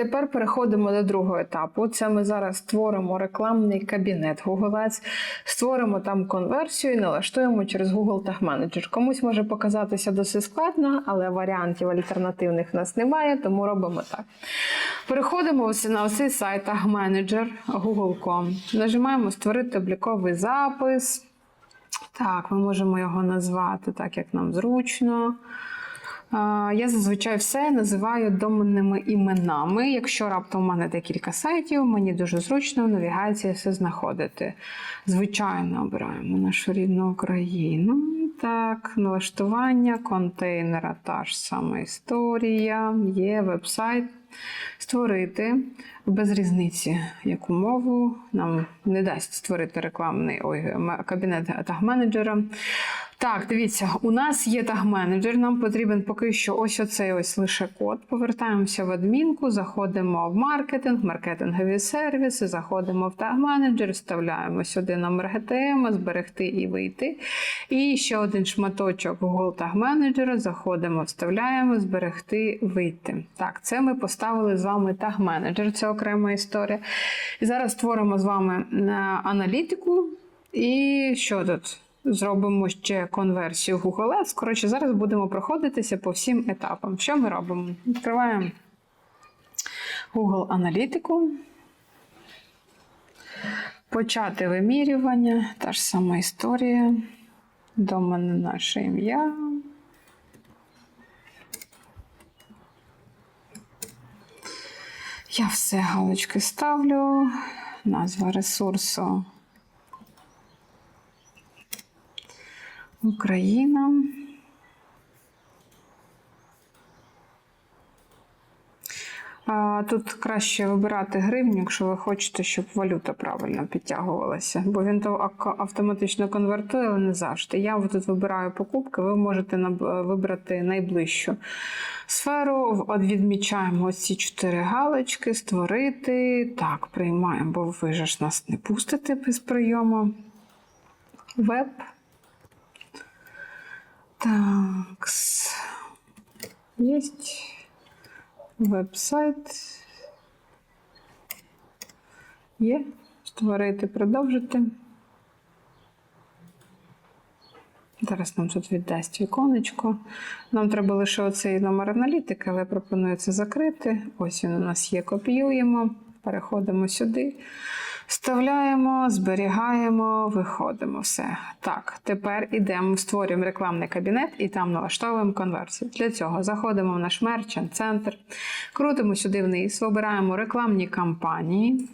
тепер переходимо до другого етапу. Це ми зараз створимо рекламний кабінет Google Ads, створимо там конверсію і налаштуємо через Google Tag Manager. Комусь може показатися досить складно, але варіантів альтернативних в нас немає, тому робимо так. Переходимо на цей сайт Tag Manager google.com. Нажимаємо Створити обліковий запис. Так, ми можемо його назвати так, як нам зручно. Я зазвичай все називаю доменними іменами. Якщо раптом у мене декілька сайтів, мені дуже зручно в навігації все знаходити. Звичайно, обираємо нашу рідну Україну. Так, налаштування контейнера, та ж сама історія, є веб-сайт. Створити без різниці, яку мову нам не дасть створити рекламний ой, кабінет таг-менеджера. Так, дивіться, у нас є таг-менеджер. Нам потрібен поки що ось оцей ось лише код. Повертаємося в адмінку, заходимо в маркетинг, маркетингові сервіси, заходимо в таг-менеджер, вставляємо сюди номер GTM, зберегти і вийти. І ще один шматочок Google Tag Manager, заходимо, вставляємо, зберегти, вийти. Так, це ми поставили з вами Manager, це окрема історія. І зараз створимо з вами е, аналітику. І що тут? Зробимо ще конверсію Google Ads. Коротше, зараз будемо проходитися по всім етапам. Що ми робимо? Відкриваємо Google аналітику. Почати вимірювання, та ж сама історія. Домен наше ім'я. Я все галочки ставлю. Назва ресурсу Україна. Тут краще вибирати гривню, якщо ви хочете, щоб валюта правильно підтягувалася, бо він то автоматично конвертує, але не завжди. Я тут вибираю покупки, ви можете вибрати найближчу сферу. Відмічаємо ось ці чотири галочки, створити. Так, приймаємо, бо ви ж нас не пустите без прийому. Веб. Так. Есть веб-сайт. Є. Створити, продовжити. Зараз нам тут віддасть віконечко. Нам треба лише оцей номер аналітики, але пропоную це закрити. Ось він у нас є. Копіюємо, переходимо сюди. Вставляємо, зберігаємо, виходимо. Все. Так, тепер ідемо, створюємо рекламний кабінет і там налаштовуємо конверсію. Для цього заходимо в наш мерчант центр, крутимо сюди вниз, вибираємо рекламні кампанії.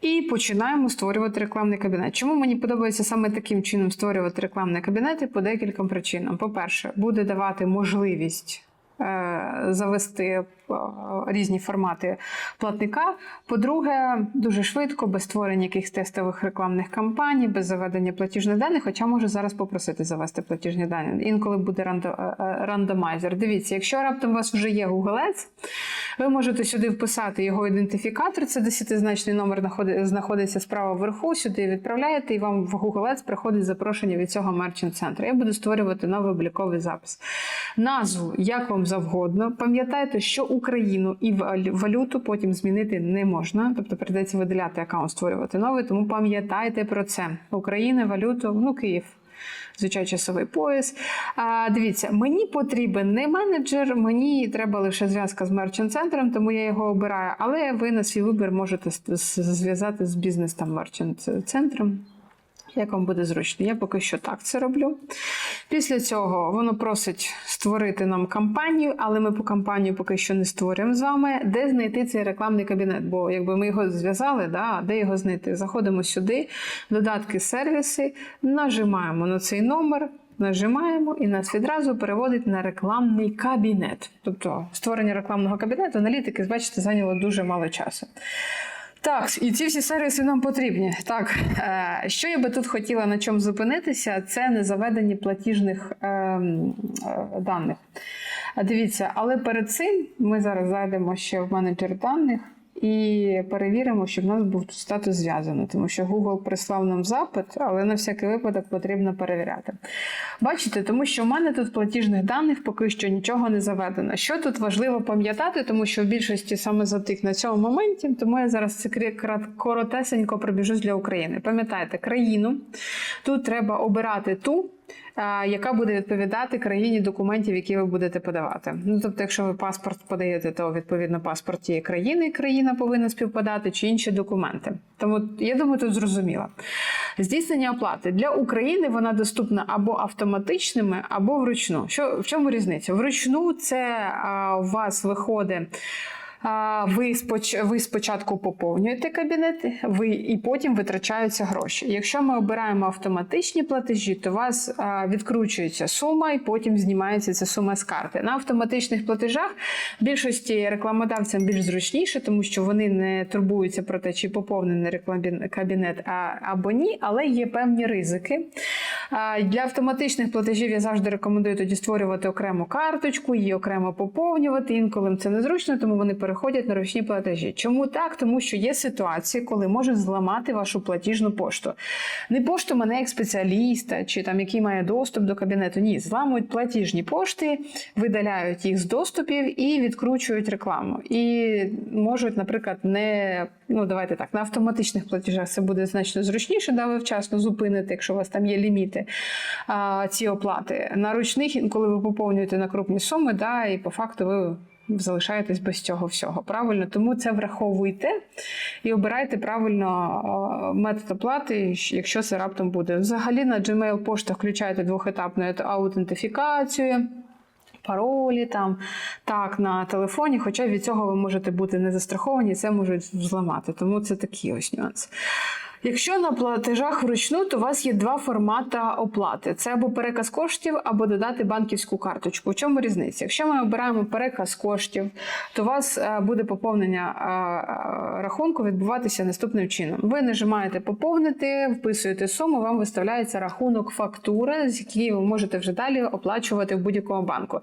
І починаємо створювати рекламний кабінет. Чому мені подобається саме таким чином створювати рекламні кабінети? По декільком причинам. По-перше, буде давати можливість завести е, різні формати платника. По-друге, дуже швидко, без створення якихось тестових рекламних кампаній, без заведення платіжних даних, хоча можу зараз попросити завести платіжні дані. Інколи буде е, е, рандомайзер. Дивіться, якщо раптом у вас вже є Ads, ви можете сюди вписати його ідентифікатор, це десятизначний номер знаходиться справа вверху, сюди відправляєте, і вам в Ads приходить запрошення від цього мерчант центру. Я буду створювати новий обліковий запис. Назву як вам завгодно. Пам'ятайте, що Україну і валюту потім змінити не можна, тобто прийдеться виділяти аккаунт, створювати новий. Тому пам'ятайте про це. Україна, валюту, ну Київ. Звичайно, часовий пояс. А, дивіться, мені потрібен не менеджер, мені треба лише зв'язка з мерчант центром, тому я його обираю. Але ви на свій вибір можете зв'язати з бізнес там мерчант центром. Як вам буде зручно? Я поки що так це роблю. Після цього воно просить створити нам кампанію, але ми по кампанію поки що не створюємо з вами. Де знайти цей рекламний кабінет? Бо якби ми його зв'язали, да, де його знайти? Заходимо сюди, додатки, сервіси, нажимаємо на цей номер. Нажимаємо і нас відразу переводить на рекламний кабінет. Тобто створення рекламного кабінету, аналітики, бачите, зайняло дуже мало часу. Так, і ці всі сервіси нам потрібні. Так, е, що я би тут хотіла на чому зупинитися, це не заведені платіжних е, м, е, даних. Дивіться, але перед цим ми зараз зайдемо ще в менеджер даних. І перевіримо, щоб в нас був статус зв'язаний, тому що Google прислав нам запит, але на всякий випадок потрібно перевіряти. Бачите, тому що в мене тут платіжних даних поки що нічого не заведено. Що тут важливо пам'ятати, тому що в більшості саме затик на цьому моменті, тому я зараз це коротесенько пробіжусь для України. Пам'ятайте, країну тут треба обирати ту. Яка буде відповідати країні документів, які ви будете подавати? Ну тобто, якщо ви паспорт подаєте, то відповідно паспорт тієї країни, країна повинна співпадати, чи інші документи. Тому я думаю, тут зрозуміло. Здійснення оплати для України вона доступна або автоматичними, або вручну. Що в чому різниця? Вручну це а, у вас виходить. Ви, ви спочатку поповнюєте кабінет, ви і потім витрачаються гроші. Якщо ми обираємо автоматичні платежі, то у вас відкручується сума і потім знімається ця сума з карти. На автоматичних платежах більшості рекламодавцям більш зручніше, тому що вони не турбуються про те, чи поповнений рекламі- кабінет або ні, але є певні ризики. Для автоматичних платежів я завжди рекомендую тоді створювати окрему карточку, її окремо поповнювати. Інколи це незручно, тому вони переходять на ручні платежі. Чому так? Тому що є ситуації, коли можуть зламати вашу платіжну пошту. Не пошту мене як спеціаліста, чи там який має доступ до кабінету. Ні, зламують платіжні пошти, видаляють їх з доступів і відкручують рекламу. І можуть, наприклад, не ну давайте так, на автоматичних платежах це буде значно зручніше, да, ви вчасно зупините, якщо у вас там є ліміти а, ці оплати. На ручних, коли ви поповнюєте на крупні суми, да, і по факту ви. Залишаєтесь без цього всього. Правильно, тому це враховуйте і обирайте правильно метод оплати, якщо це раптом буде. Взагалі на Gmail пошта включайте двохетапну аутентифікацію. Паролі там так на телефоні, хоча від цього ви можете бути не застраховані, це можуть зламати. Тому це такий ось нюанс. Якщо на платежах вручну, то у вас є два формати оплати: це або переказ коштів, або додати банківську карточку. У чому різниця? Якщо ми обираємо переказ коштів, то у вас е, буде поповнення е, е, рахунку відбуватися наступним чином. Ви нажимаєте поповнити, вписуєте суму, вам виставляється рахунок фактури, з якої ви можете вже далі оплачувати в будь-якому банку.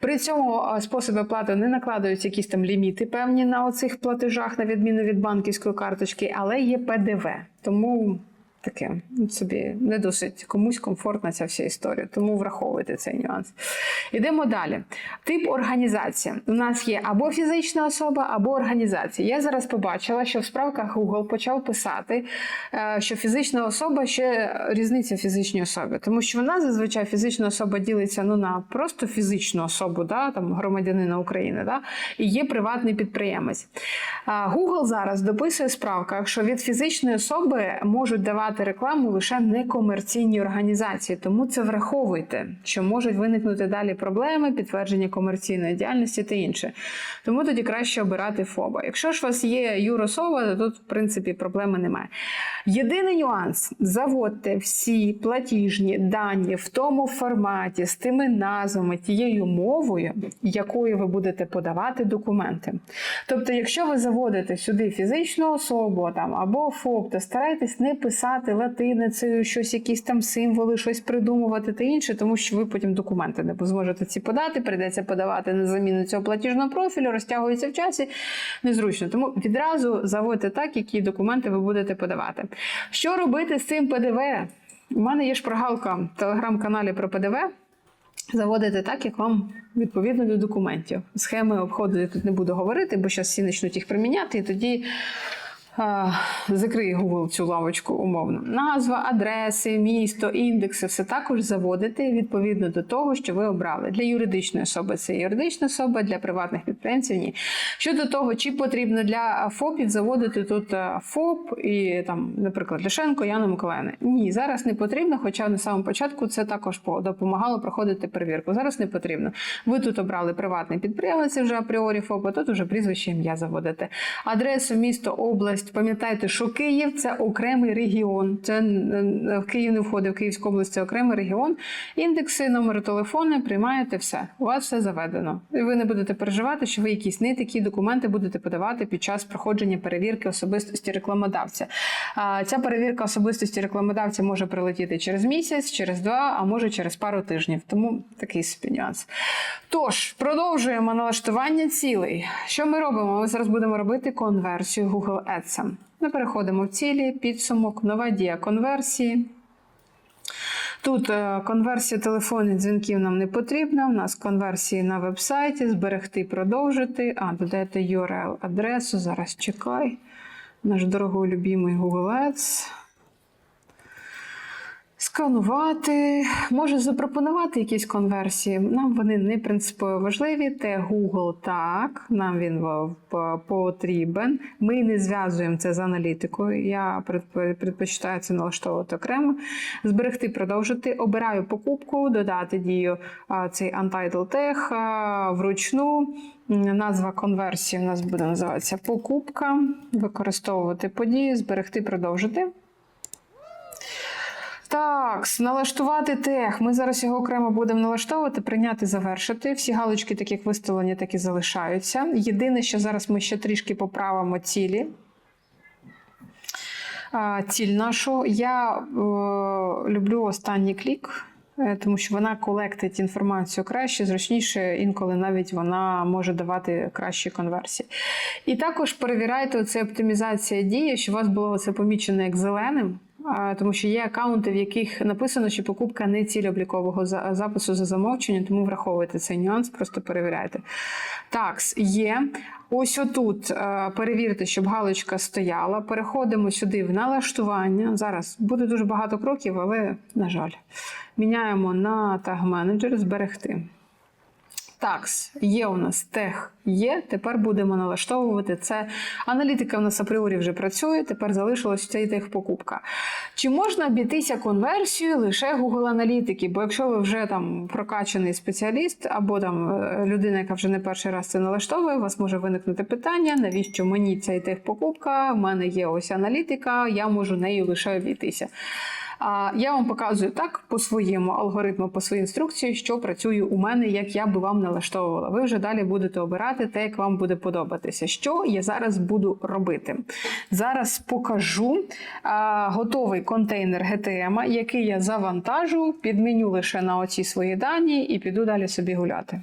При цьому способі оплати не накладаються якісь там ліміти певні на оцих платежах, на відміну від банківської карточки, але є ПДВ. Тому таке ну, собі не досить комусь комфортна ця вся історія. Тому враховуйте цей нюанс. Ідемо далі. Тип організації. У нас є або фізична особа, або організація. Я зараз побачила, що в справках Google почав писати, е, що фізична особа ще різниця фізичній особі, тому що вона зазвичай фізична особа ділиться ну, на просто фізичну особу, да, там громадянина України, да, і є приватний підприємець. Google зараз дописує в справках, що від фізичної особи можуть давати рекламу лише некомерційні організації, тому це враховуйте, що можуть виникнути далі проблеми, підтвердження комерційної діяльності та інше. Тому тоді краще обирати ФОБа. Якщо ж у вас є юрособа, то тут в принципі проблеми немає. Єдиний нюанс: заводьте всі платіжні дані в тому форматі з тими назвами, тією мовою, якою ви будете подавати документи. Тобто, якщо ви заводите сюди фізичну особу там або ФОП, то старайтесь не писати латиницею, щось, якісь там символи, щось придумувати та інше, тому що ви потім документи не зможете ці подати, прийдеться подавати на заміну цього платіжного профілю, розтягується в часі, незручно. Тому відразу заводьте так, які документи ви будете подавати. Що робити з цим ПДВ? У мене є шпаргалка в телеграм-каналі про ПДВ. Заводите так, як вам відповідно до документів. Схеми обходу я тут не буду говорити, бо зараз всі почнуть їх приміняти, і тоді закриє Google цю лавочку умовно. Назва, адреси, місто, індекси все також заводите відповідно до того, що ви обрали. Для юридичної особи це юридична особа, для приватних підприємців ні. Щодо того, чи потрібно для ФОПів заводити тут е, ФОП і там, наприклад, Ляшенко, Яна Миколаївна. Ні, зараз не потрібно, хоча на самому початку це також допомагало проходити перевірку. Зараз не потрібно. Ви тут обрали приватний підприємець вже апріорі ФОПа, тут вже прізвище ім'я заводите. Адресу, місто, область область. Пам'ятайте, що Київ це окремий регіон. Це е, в Київ не входить, в Київську область це окремий регіон. Індекси, номери телефону, приймаєте все. У вас все заведено. І ви не будете переживати, що ви якісь не такі документи будете подавати під час проходження перевірки особистості рекламодавця. А, Ця перевірка особистості рекламодавця може прилетіти через місяць, через два, а може через пару тижнів. Тому такий собі нюанс. Тож, продовжуємо налаштування цілей. Що ми робимо? Ми зараз будемо робити конверсію Google Ads. Ми переходимо в цілі, підсумок, нова дія конверсії. Тут е, конверсія телефонних дзвінків нам не потрібна. У нас конверсії на вебсайті, зберегти, продовжити. А, додайте URL адресу. Зараз чекай. Наш дорогой любимий Google Ads. Сканувати, може запропонувати якісь конверсії. Нам вони не принципово важливі. Те Google так, нам він потрібен. Ми не зв'язуємо це з аналітикою. Я предпочитаю це налаштовувати окремо. Зберегти, продовжити. Обираю покупку, додати дію цей Untitled а, вручну. Назва конверсії у нас буде називатися покупка. Використовувати події, зберегти, продовжити. Так, налаштувати тех. Ми зараз його окремо будемо налаштовувати, прийняти, завершити. Всі галочки, так як виставлені, так і залишаються. Єдине, що зараз ми ще трішки поправимо цілі. Ціль нашу. Я е, люблю останній клік. е, Тому що вона колектить інформацію краще, зручніше, інколи навіть вона може давати кращі конверсії. І також перевіряйте оце оптимізація дії, що у вас було це помічено як зеленим. Тому що є акаунти, в яких написано, що покупка не ціль облікового запису за замовчення, тому враховуйте цей нюанс, просто перевіряйте. Так, є. Ось отут е, перевірте, щоб галочка стояла. Переходимо сюди в налаштування. Зараз буде дуже багато кроків, але, на жаль, міняємо на таг менеджер, зберегти. Такс, є у нас тех є. Тепер будемо налаштовувати це. Аналітика в нас апріорі вже працює. Тепер залишилось цей тех покупка. Чи можна обійтися конверсією лише Google аналітики? Бо якщо ви вже там прокачаний спеціаліст або там е, людина, яка вже не перший раз це налаштовує, у вас може виникнути питання, навіщо мені цей тех покупка? В мене є ось аналітика, я можу нею лише обійтися. А я вам показую так по своєму алгоритму, по своїй інструкції, що працює у мене, як я би вам налаштовувала. Ви вже далі будете обирати те, як вам буде подобатися. Що я зараз буду робити? Зараз покажу а, готовий контейнер GTM, який я завантажу, підміню лише на оці свої дані і піду далі собі гуляти.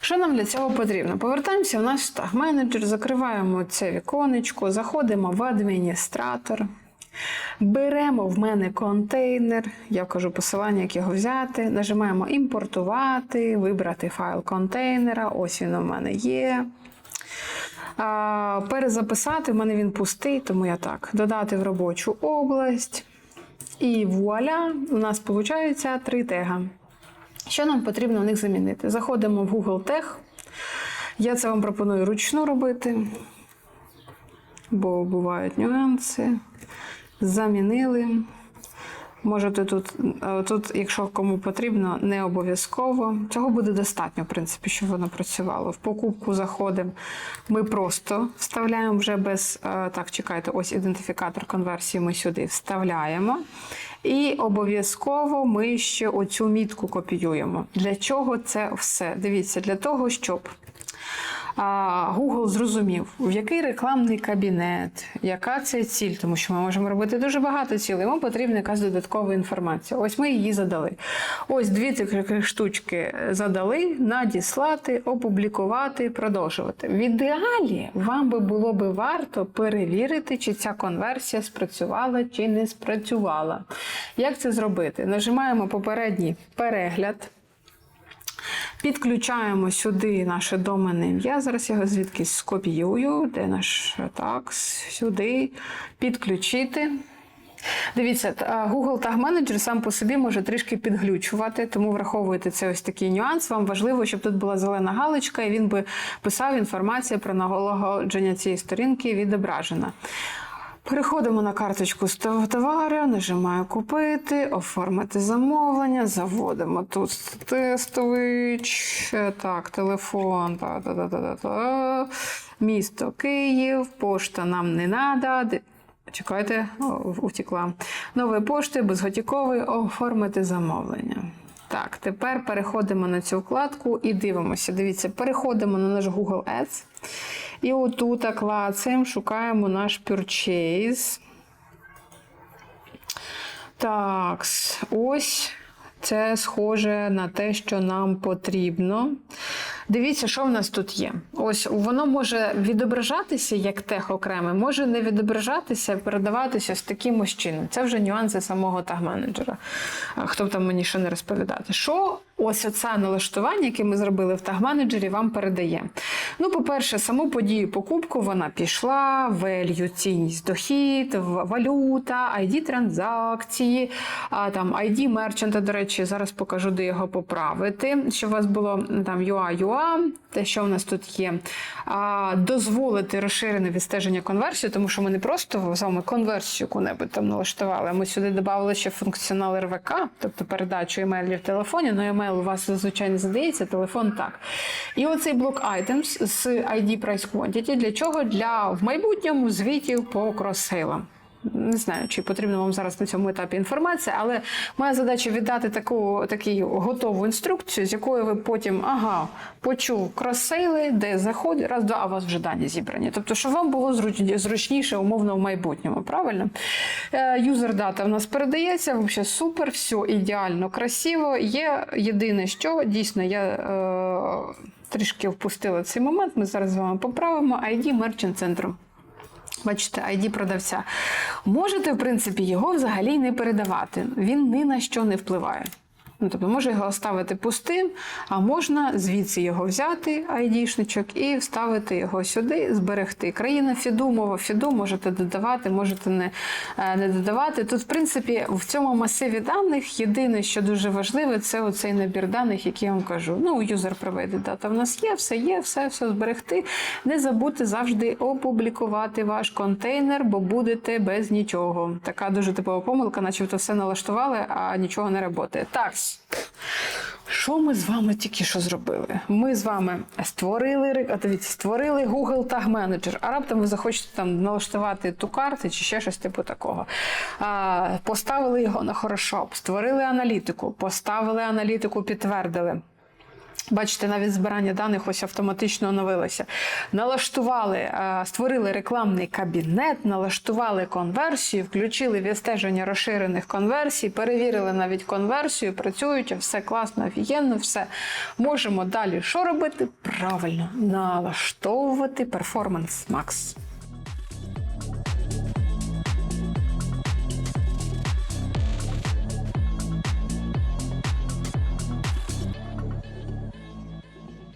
Що нам для цього потрібно? Повертаємося в наш таг менеджер, закриваємо це віконечко, заходимо в адміністратор. Беремо в мене контейнер, я вкажу посилання, як його взяти. Нажимаємо імпортувати, вибрати файл контейнера. Ось він у мене є. А, перезаписати, в мене він пустий, тому я так. Додати в робочу область. І вуаля, у нас виходить три тега. Що нам потрібно в них замінити? Заходимо в Google Tech. Я це вам пропоную ручну робити, бо бувають нюанси. Замінили. Можете тут, е, тут, якщо кому потрібно, не обов'язково. Цього буде достатньо, в принципі, щоб воно працювало. В покупку заходимо. Ми просто вставляємо вже без. е, Так, чекайте, ось ідентифікатор конверсії ми сюди вставляємо. І обов'язково ми ще оцю мітку копіюємо. Для чого це все? Дивіться, для того, щоб Google зрозумів, в який рекламний кабінет, яка це ціль, тому що ми можемо робити дуже багато цілей. Йому потрібна якась додаткова інформація. Ось ми її задали. Ось дві таких штучки задали, надіслати, опублікувати, продовжувати. В ідеалі вам би було би варто перевірити, чи ця конверсія спрацювала чи не спрацювала. Як це зробити? Нажимаємо попередній перегляд. Підключаємо сюди наше доменне ім'я. Зараз я його звідкись скопіюю. Де наш так, сюди. Підключити. Дивіться, Google Tag Manager сам по собі може трішки підглючувати, тому враховуйте це ось такий нюанс. Вам важливо, щоб тут була зелена галочка, і він би писав інформацію про наголодження цієї сторінки відображена. Переходимо на карточку з тов- товару, нажимаю купити, оформити замовлення, заводимо тут тестович, так, телефон, та, та, та, та, та, місто Київ, пошта нам не треба. Чекайте, о, утекла. Нової пошти, безготівковий, оформити замовлення. Так, тепер переходимо на цю вкладку і дивимося. Дивіться, переходимо на наш Google Ads. І отут клацаємо, шукаємо наш purchase. Так, ось це схоже на те, що нам потрібно. Дивіться, що в нас тут є. Ось воно може відображатися як тег окреме, може не відображатися, передаватися з таким ось чином. Це вже нюанси самого таг-менеджера. Хто б там мені ще не розповідати. Що ось оце налаштування, яке ми зробили в таг-менеджері, вам передає? Ну, по-перше, саму подію покупку вона пішла, value, цінність, дохід, валюта, ID транзакції, а, там ID мерчанта, до речі, зараз покажу, де його поправити, щоб у вас було там UA, UA, те, що у нас тут є. А, дозволити розширене відстеження конверсії, тому що ми не просто вами конверсію яку-небудь там налаштували, ми сюди додали ще функціонал РВК, тобто передачу емейлів в телефоні. Ну, емейл у вас зазвичай не задається, телефон так. І оцей блок items з ID Price Quantity. Для чого? Для в майбутньому звітів по кросейлам. Не знаю, чи потрібна вам зараз на цьому етапі інформація, але моя задача віддати таку таку готову інструкцію, з якою ви потім ага, почув кросейли, де заходить, раз, два, а у вас вже дані зібрані. Тобто, щоб вам було зручніше, умовно, в майбутньому. Правильно? Юзер дата в нас передається, взагалі супер, все ідеально, красиво. Є єдине, що дійсно я. Е- Трішки впустила цей момент, ми зараз з вами поправимо ID Merchant центру. Бачите, ID продавця. Можете, в принципі, його взагалі не передавати. Він ні на що не впливає. Ну, тобто може його оставити пустим, а можна звідси його взяти, ID-шничок, і вставити його сюди, зберегти. Країна Фіду, мова Фіду, можете додавати, можете не, е, не додавати. Тут, в принципі, в цьому масиві даних єдине, що дуже важливе, це оцей набір даних, який я вам кажу. Ну, user provided data в нас є, все є, все, все зберегти. Не забудьте завжди опублікувати ваш контейнер, бо будете без нічого. Така дуже типова помилка, начебто все налаштували, а нічого не працює. Так. Що ми з вами тільки що зробили? Ми з вами створили а, дивіться, створили Google Tag Manager, а раптом ви захочете там налаштувати ту карту чи ще щось типу такого. А, поставили його на хорошо, створили аналітику, поставили аналітику, підтвердили. Бачите, навіть збирання даних ось автоматично оновилося. Налаштували, е, створили рекламний кабінет, налаштували конверсію, включили відстеження розширених конверсій, перевірили навіть конверсію, працюють, все класно, офігенно, все. Можемо далі що робити? Правильно, налаштовувати перформанс Max.